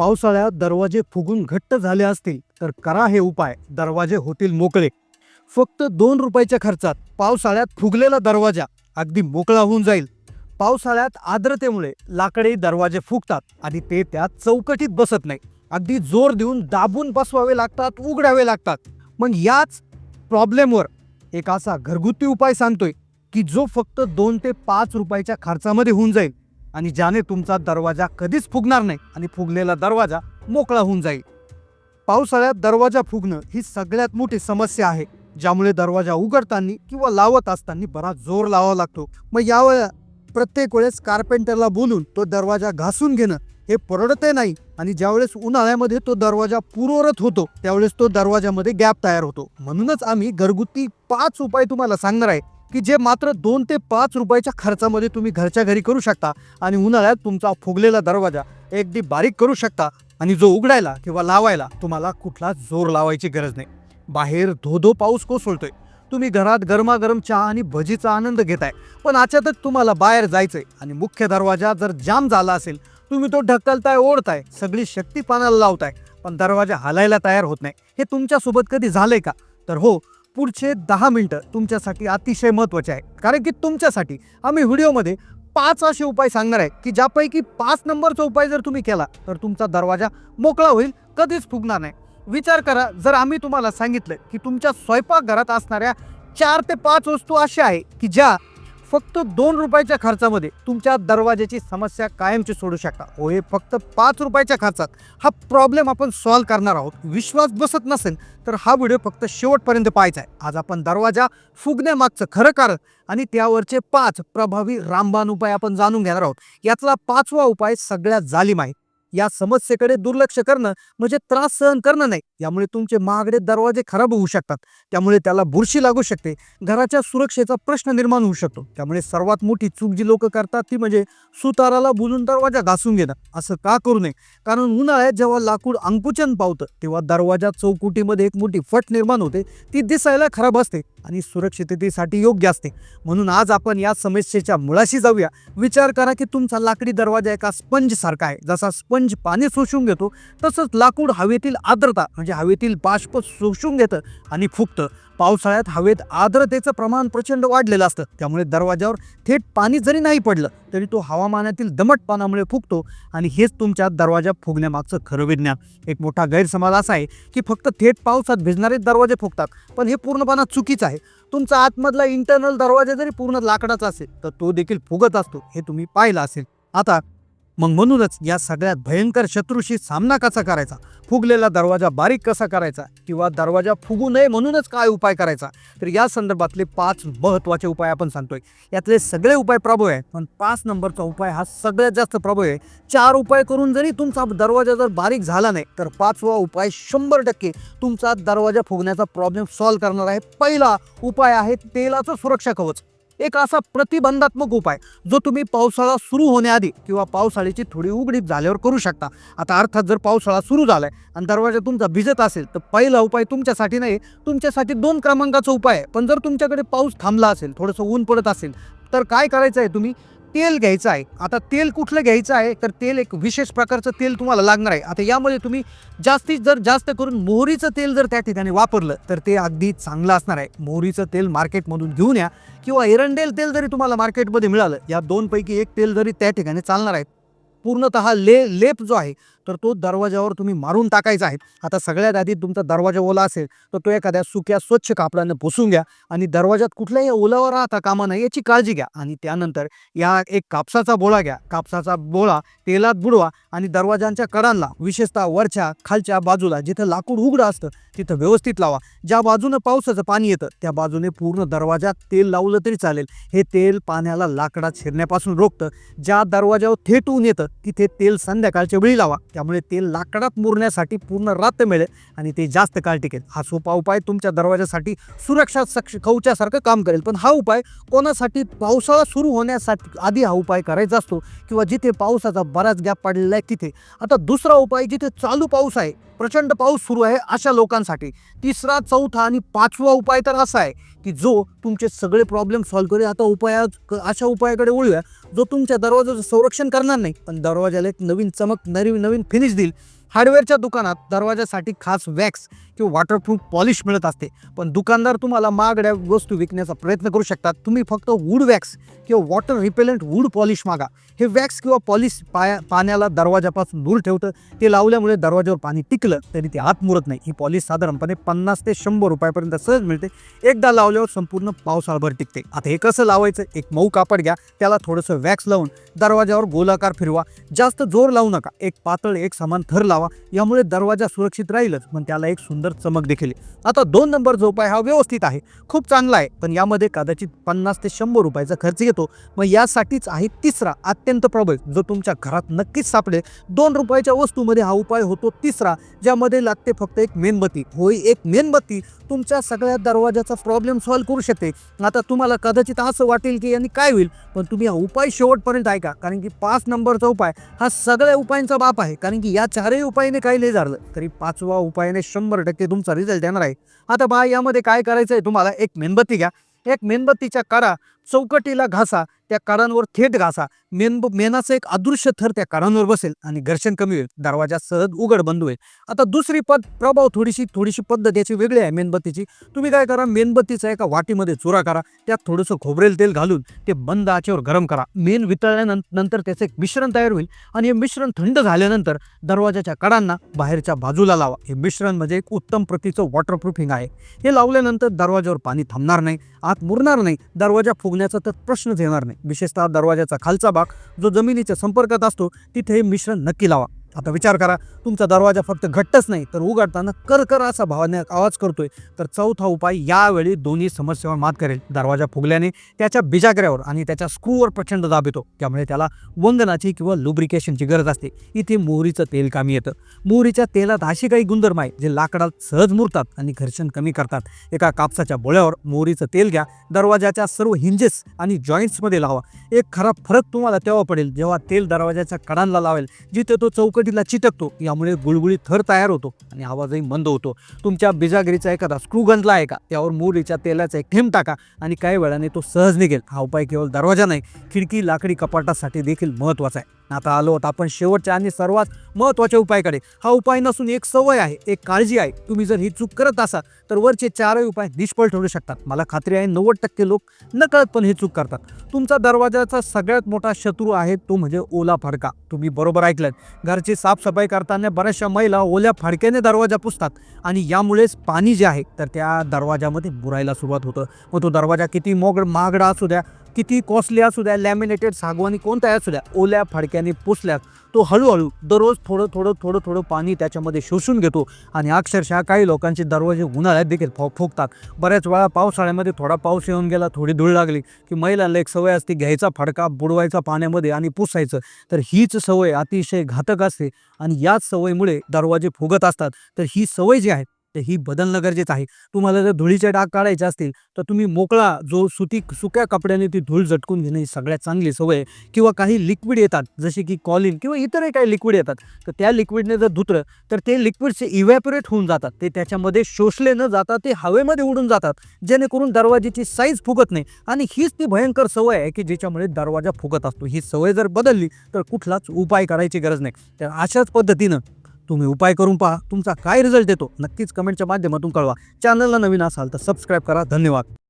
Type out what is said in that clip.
पावसाळ्यात दरवाजे फुगून घट्ट झाले असतील तर करा हे उपाय. दरवाजे होतील मोकळे. फक्त दोन रुपयाच्या खर्चात पावसाळ्यात फुगलेला दरवाजा अगदी मोकळा होऊन जाईल. पावसाळ्यात आर्द्रतेमुळे लाकडे दरवाजे फुगतात आणि ते त्यात चौकटीत बसत नाही. अगदी जोर देऊन दाबून बसवावे लागतात उघडावे लागतात. मग याच प्रॉब्लेमवर एक असा घरगुती उपाय सांगतोय की जो फक्त दोन ते पाच रुपयाच्या खर्चामध्ये होऊन जाईल. आणि ज्याने तुमचा दरवाजा कधीच फुगणार नाही आणि फुगलेला दरवाजा मोकळा होऊन जाईल. पावसाळ्यात दरवाजा फुगणं ही सगळ्यात मोठी समस्या आहे ज्यामुळे दरवाजा उघडताना किंवा लावत असताना बराच जोर लावावा लागतो. मग यावेळेला प्रत्येक वेळेस कार्पेंटरला बोलून तो दरवाजा घासून घेणं हे परवडते नाही आणि ज्यावेळेस उन्हाळ्यामध्ये तो दरवाजा पूर्वरत होतो त्यावेळेस तो दरवाजामध्ये गॅप तयार होतो. म्हणूनच आम्ही घरगुती पाच उपाय तुम्हाला सांगणार आहे. की जे मात्र दोन ते पाच रुपयाच्या खर्चामध्ये तुम्ही घरच्या घरी करू शकता आणि उन्हाळ्यात तुमचा फुगलेला दरवाजा अगदी बारीक करू शकता आणि जो उघडायला किंवा लावायला तुम्हाला कुठला जोर लावायची गरज नाही. बाहेर धो धो पाऊस कोसळतोय. तुम्ही घरात गरमागरम चहा आणि भजीचा आनंद घेताय. पण अचानक तुम्हाला बाहेर जायचंय आणि मुख्य दरवाजा जर जाम झाला असेल तुम्ही तो ढकलताय ओढताय सगळी शक्ती पानाला लावताय पण दरवाजा हलायला तयार होत नाही. हे तुमच्यासोबत कधी झालंय का? तर हो पुढचे दहा मिनटं तुमच्यासाठी अतिशय महत्त्वाचे आहे. कारण की तुमच्यासाठी आम्ही व्हिडिओमध्ये पाच असे उपाय सांगणार आहे की ज्यापैकी पाच नंबरचा उपाय जर तुम्ही केला तर तुमचा दरवाजा मोकळा होईल कधीच फुगणार नाही. विचार करा जर आम्ही तुम्हाला सांगितलं की तुमच्या स्वयंपाकघरात असणाऱ्या चार ते पाच वस्तू अशा आहे की ज्या फक्त दोन रुपयाच्या खर्चामध्ये तुमच्या दरवाज्याची समस्या कायमची सोडू शकता. हो हे फक्त पाच रुपयाच्या खर्चात हा प्रॉब्लेम आपण सॉल्व्ह करणार आहोत. विश्वास बसत नसेल तर हा व्हिडिओ फक्त शेवटपर्यंत पाहायचा आहे. आज आपण दरवाजा फुगण्यामागचं खरं कारण आणि त्यावरचे पाच प्रभावी रामबाण उपाय आपण जाणून घेणार आहोत. यातला पाचवा उपाय सगळ्यात जालिम आहे. या समस्येकडे दुर्लक्ष करणं म्हणजे त्रास सहन करणं नाही. यामुळे तुमचे महागडे दरवाजे खराब होऊ शकतात. त्यामुळे त्याला बुरशी लागू शकते. घराच्या सुरक्षेचा प्रश्न निर्माण होऊ शकतो. त्यामुळे सर्वात मोठी चूक जी लोक करतात ती म्हणजे सुताराला बुजून दरवाजा घासून घेणं. असं का करू नये? कारण उन्हाळ्यात जेव्हा लाकूड अंकुचन पावतं तेव्हा दरवाजा चौकुटीमध्ये एक मोठी फट निर्माण होते. ती दिसायला खराब असते. आणि सुरक्षिततेसाठी योग्य असते. म्हणून आज आपण या समस्येच्या मुळाशी जाऊया. विचार करा की तुमचा लाकडी दरवाजा एका स्पंज सारखा आहे. जसा स्पंज पाणी शोषून घेतो तसंच लाकूड हवेतील आर्द्रता म्हणजे हवेतील बाष्प शोषून घेतं आणि फुगतं. पावसाळ्यात हवेत आर्द्रतेचं प्रमाण प्रचंड वाढलेलं असतं. त्यामुळे दरवाजावर थेट पाणी जरी नाही पडलं तरी तो हवामानातील दमट फुगतो आणि हेच तुमच्या दरवाजा फुगण्यामागचं खरं विज्ञान. एक मोठा गैरसमज असा आहे की फक्त थेट पावसात भिजणारे दरवाजे फुगतात पण हे पूर्णपणा चुकीचं आहे. तुमचा आतमधला इंटरनल दरवाजा जरी पूर्ण लाकडाचा असेल तर तो देखील फुगत असतो हे तुम्ही पाहिलं असेल. आता मग म्हणूनच या सगळ्यात भयंकर शत्रूशी सामना कसा करायचा? फुगलेला दरवाजा बारीक कसा करायचा? किंवा दरवाजा फुगू नये म्हणूनच काय उपाय करायचा? तर या संदर्भातले पाच महत्त्वाचे उपाय आपण सांगतोय. यातले सगळे उपाय प्रभाव आहेत पण पाच नंबरचा उपाय हा सगळ्यात जास्त प्रभाव आहे. चार उपाय करून जरी तुमचा दरवाजा जर बारीक झाला नाही तर पाचवा उपाय शंभर टक्के तुमचा दरवाजा फुगण्याचा प्रॉब्लेम सॉल्व्ह करणार आहे. पहिला उपाय आहे तेलाचं सुरक्षा कवच. एक असा प्रतिबंधात्मक उपाय जो तुम्ही पावसाळा सुरू होण्याआधी किंवा पावसाळ्याची थोडी उघडीप झाल्यावर करू शकता. आता अर्थात जर पावसाळा सुरू झालाय आणि दरवाजा तुमचा भिजत असेल तर पहिला उपाय तुमच्यासाठी नाही तुमच्यासाठी दोन क्रमांकाचा उपाय आहे. पण जर तुमच्याकडे पाऊस थांबला असेल थोडंसं ऊन पडत असेल तर काय करायचं आहे तुम्ही? तेल घ्यायचं आहे. आता तेल कुठलं घ्यायचं आहे? तर तेल एक विशेष प्रकारचं तेल तुम्हाला लागणार आहे. आता यामध्ये तुम्ही जास्तीत जर जास्त करून मोहरीचं तेल जर त्या ठिकाणी वापरलं तर ते अगदी चांगलं असणार आहे. मोहरीचं तेल मार्केटमधून घेऊन या. किंवा एरंडेल तेल जरी तुम्हाला मार्केटमध्ये मिळालं या दोनपैकी एक तेल जरी त्या ठिकाणी चालणार आहे पूर्णतः ले लेप जो आहे तर तो दरवाजावर तुम्ही मारून टाकायचा आहे. आता सगळ्यात आधी तुमचा दरवाजा ओला असेल तर तो एखाद्या सुक्या स्वच्छ कापडानं पुसून घ्या आणि दरवाजात कुठल्याही ओलावर राहता कामा नाही याची काळजी घ्या. आणि त्यानंतर या एक कापसाचा बोळा घ्या. कापसाचा बोळा तेलात बुडवा आणि दरवाजांच्या कडांना विशेषतः वरच्या खालच्या बाजूला जिथं लाकूड उघडं असतं तिथं व्यवस्थित लावा. ज्या बाजूनं पावसाचं पाणी येतं त्या बाजूने पूर्ण दरवाजात तेल लावलं तरी चालेल. हे तेल पाण्याला लाकडात शिरण्यापासून रोखतं. ज्या दरवाजावर थेट ऊन येतं तिथे तेल संध्याकाळच्या वेळी लावा. त्यामुळे ते लाकडात मुरण्यासाठी पूर्ण रात्र मिळेल आणि ते जास्त काळ टिकेल. हा सोपा उपाय तुमच्या दरवाजासाठी सुरक्षा सक्ष कवच्यासारखं काम करेल. पण हा उपाय कोणासाठी पावसाळा सुरू होण्यासाठी आधी हा उपाय करायचा असतो किंवा जिथे पावसाचा बराच गॅप पडलेला आहे तिथे. आता दुसरा उपाय जिथे चालू पाऊस आहे प्रचंड पाऊस सुरू आहे अशा लोकांसाठी. तिसरा चौथा आणि पाचवा उपाय तर असा आहे की जो तुमचे सगळे प्रॉब्लेम सॉल्व्ह करेल. आता उपाया अशा उपायाकडे वळूया. जो तुमच्या दरवाजाचं संरक्षण करणार नाही पण दरवाजाला एक नवीन चमक नवीन नवीन फिनिश देईल. हार्डवेअरच्या दुकानात दरवाजासाठी खास वॅक्स किंवा वॉटरप्रूफ पॉलिश मिळत असते. पण दुकानदार तुम्हाला महागड्या वस्तू विकण्याचा प्रयत्न करू शकतात. तुम्ही फक्त वूड वॅक्स किंवा वॉटर रिपेलंट वूड पॉलिश मागा. हे वॅक्स किंवा पॉलिश पाया पाण्याला दरवाजापासून दूर ठेवतं. ते लावल्यामुळे दरवाजावर पाणी टिकलं तरी ते आत मुरत नाही. ही पॉलिश साधारणपणे पन्नास ते शंभर रुपयापर्यंत सहज मिळते. एकदा लावल्यावर संपूर्ण पावसाळभर टिकते. आता हे कसं लावायचं? एक मऊ कापड घ्या. त्याला थोडंसं वॅक्स लावून दरवाजावर गोलाकार फिरवा. जास्त जोर लावू नका. एक पातळ एक समान थर लावा. यामुळे दरवाजा सुरक्षित राहीलच. पण त्याला एक सुंदर चमक देखील आता दोन नंबर जो उपाय हा व्यवस्थित आहे. खूप चांगला आहे. पण यामध्ये कदाचित पन्नास ते शंभर रुपयाचा खर्च येतो. मग यासाठीच आहे तिसरा अत्यंत प्रबळ जो तुमच्या घरात नक्कीच सापडेल. दोन रुपयाच्या वस्तूमध्ये हा उपाय होतो तिसरा ज्यामध्ये लागते फक्त एक मेणबत्ती. होय एक मेणबत्ती तुमच्या सगळ्या दरवाजाचा प्रॉब्लेम सॉल्व्ह करू शकते. आता तुम्हाला कदाचित असं वाटेल की यांनी काय होईल पण तुम्ही हा उपाय शेवटपर्यंत ऐका. कारण की पाच नंबरचा उपाय हा सगळ्या उपायांचा बाप आहे. कारण की या चारही उपायाने काही नाही झालं तरी पाचवा उपायाने शंभर टक्के तुमचा रिझल्ट येणार आहे. आता बा यामध्ये काय करायचं आहे तुम्हाला एक मेणबत्ती घ्या. एक मेणबत्तीच्या करा. चौकटीला घासा त्या कारांवर थेट घासा. मेन मेनाचं एक अदृश्य थर त्या कारांवर बसेल आणि घर्षण कमी होईल. दरवाजा सहज उघड बंद होईल. आता दुसरी पद प्रभाव थोडीशी थोडीशी पद्धत याची वेगळी आहे मेणबत्तीची. तुम्ही काय करा मेणबत्तीचा एका वाटीमध्ये चुरा करा त्यात थोडंसं खोबरेल तेल घालून ते बंद आचेवर गरम करा. मेन वितळल्यानंतर त्याचं एक मिश्रण तयार होईल आणि हे मिश्रण थंड झाल्यानंतर दरवाजाच्या कडांना बाहेरच्या बाजूला लावा. हे मिश्रण म्हणजे एक उत्तम प्रतीचं वॉटरप्रूफिंग आहे. हे लावल्यानंतर दरवाजावर पाणी थांबणार नाही आत मुरणार नाही दरवाजा होण्याचा तर प्रश्नच येणार नाही. विशेषतः दरवाजाचा खालचा भाग जो जमिनीच्या संपर्कात असतो तिथे हे मिश्रण नक्की लावा. आता विचार करा तुमचा दरवाजा फक्त घट्टच नाही तर उघडताना करकर असा भावाने आवाज करतोय. तर चौथा उपाय यावेळी दोन्ही समस्येवर मात करेल. दरवाजा फुगल्याने त्याच्या बिजागऱ्यावर आणि त्याच्या स्क्रूवर प्रचंड दाब येतो. त्यामुळे त्याला वंदनाची किंवा लुब्रिकेशनची गरज असते. इथे मोहरीचं तेल कामी येतं. मोहरीच्या तेलात अशी काही गुणधर्म आहे जे लाकडात सहज मुरतात आणि घर्षण कमी करतात. एका कापसाच्या बोळ्यावर मोहरीचं तेल घ्या. दरवाजाच्या सर्व हिंजेस आणि जॉईंट्समध्ये लावा. एक खरा फरक तुम्हाला तेव्हा पडेल जेव्हा तेल दरवाजाच्या कडांना लावेल. जिथे तो चौक वनस्पतीला चिटकतो. यामुळे गुळगुळीत थर तयार होतो आणि आवाजही मंद होतो. तुमच्या बिजागिरीचा एखादा स्क्रू गंजला आहे का? त्यावर मोहरीच्या तेलाचा एक थेंब टाका आणि काही वेळाने तो सहज निघेल. हा उपाय केवळ दरवाजा नाही खिडकी लाकडी कपाटासाठी देखील महत्त्वाचा आहे. आता आलो होत आपण शेवटच्या आणि सर्वात महत्त्वाच्या उपायाकडे. हा उपाय नसून एक सवय आहे एक काळजी आहे. तुम्ही जर ही चूक करत असाल तर वरचे चारही उपाय निष्फळ ठरू शकतात. मला खात्री आहे नव्वद टक्के लोक नकळत पण ही चूक करतात. तुमचा दरवाजाचा सगळ्यात मोठा शत्रू आहे तो म्हणजे ओला फडका. तुम्ही बरोबर ऐकलं घरची साफसफाई करताना बऱ्याचशा महिला ओल्या फडक्याने दरवाजा पुसतात आणि यामुळेच पाणी जे आहे तर त्या दरवाजामध्ये बुरायला सुरुवात होतं. मग तो दरवाजा किती मोग महागडा असू द्या किती कॉस्टली असू द्या लॅमिनेटेड सागवानी कोणत्या असू द्या ओल्या फडक्याने पुसल्यास तो हळूहळू दररोज थोडं थोडं थोडं थोडं पाणी त्याच्यामध्ये शोषून घेतो आणि अक्षरशः काही लोकांचे दरवाजे उन्हाळ्यात देखील फो फुगतात. बऱ्याच वेळा पावसाळ्यामध्ये थोडा पाऊस येऊन गेला थोडी धूळ लागली की महिलांना एक सवय असते घ्यायचा फडका बुडवायचा पाण्यामध्ये आणि पुसायचं. तर हीच सवय अतिशय घातक असते आणि याच सवयीमुळे दरवाजे फुगत असतात. तर ही सवय जी आहे तर ही बदलणं गरजेचं आहे. तुम्हाला जर धुळीचे डाग काढायचे असतील तर तुम्ही मोकळा जो सुती सुक्या कपड्याने ती धूळ झटकून घेणं ही सगळ्यात चांगली सवय आहे. किंवा काही लिक्विड येतात जसे की कॉलिन किंवा इतरही काही लिक्विड येतात तर त्या लिक्विडने जर धुतलं तर ते लिक्विडचे इव्हॅपोरेट होऊन जातात. ते त्याच्यामध्ये शोषले न जाता ते हवेमध्ये उडून जातात. जेणेकरून दरवाजेची साईज फुगत नाही. आणि हीच ती भयंकर सवय आहे की ज्याच्यामुळे दरवाजा फुगत असतो. ही सवय जर बदलली तर कुठलाच उपाय करायची गरज नाही. तर अशाच पद्धतीनं तुम्ही उपाय करून पहा. तुमचा काय रिझल्ट येतो? नक्कीच कमेंटच्या माध्यमातून कळवा. चॅनलला नवीन असाल तर सबस्क्राईब करा. धन्यवाद.